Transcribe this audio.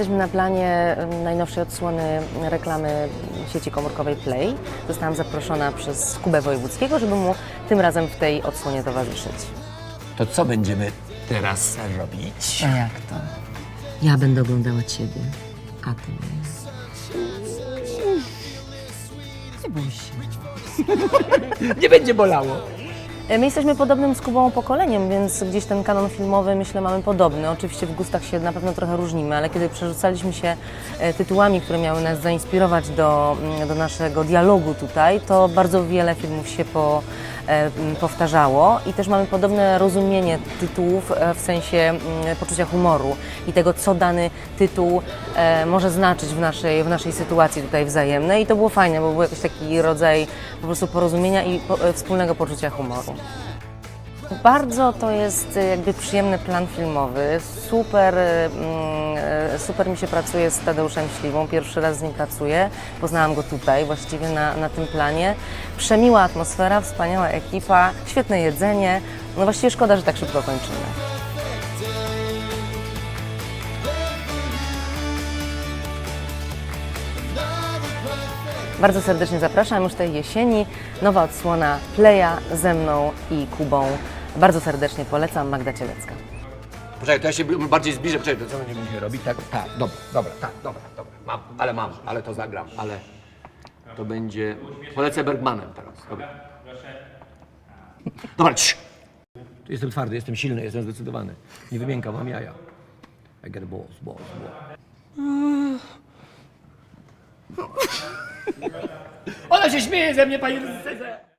Jesteśmy na planie najnowszej odsłony reklamy sieci komórkowej Play. Zostałam zaproszona przez Kubę Wojewódzkiego, żeby mu tym razem w tej odsłonie towarzyszyć. To co będziemy teraz robić? A jak to? Ja będę oglądała Ciebie, a Ty mnie. Nie bój się. Nie będzie bolało. E, My jesteśmy podobnym z Kubą pokoleniem, więc gdzieś ten kanon filmowy myślę mamy podobny. Oczywiście w gustach się na pewno trochę różnimy, ale kiedy przerzucaliśmy się e, tytułami, które miały nas zainspirować do, mm, do naszego dialogu tutaj, to bardzo wiele filmów się po, e, powtarzało i też mamy podobne rozumienie tytułów w sensie mm, poczucia humoru i tego, co dany tytuł może znaczyć w naszej, w naszej sytuacji tutaj wzajemnej i to było fajne, bo był jakiś taki rodzaj po prostu porozumienia i wspólnego poczucia humoru. Bardzo to jest e, jakby przyjemny plan filmowy. Super, e, mm, e, super mi się pracuje z Tadeuszem Śliwą. Pierwszy raz z nim pracuję. Poznałam go tutaj, właściwie na, na tym planie. Przemiła atmosfera, wspaniała ekipa, świetne jedzenie. No właściwie szkoda, że tak szybko kończymy. Bardzo serdecznie zapraszam już tej jesieni. Nowa odsłona Playa ze mną i Kubą. Bardzo serdecznie polecam. Magda Cielecka. Poczekaj, to ja się bardziej zbliżę. Poczekaj, to co będziemy dzisiaj robić? Tak, tak, dobra, dobra, tak, dobra, dobra. Mam, ale mam, ale to zagram, ale to będzie... Polecę Bergmanem teraz, dobra. Dobra, cii. Jestem twardy, jestem silny, jestem zdecydowany. Nie wymiękam, mam jaja. I get balls, balls, balls. Ona się śmieje ze mnie, panie reżyserze!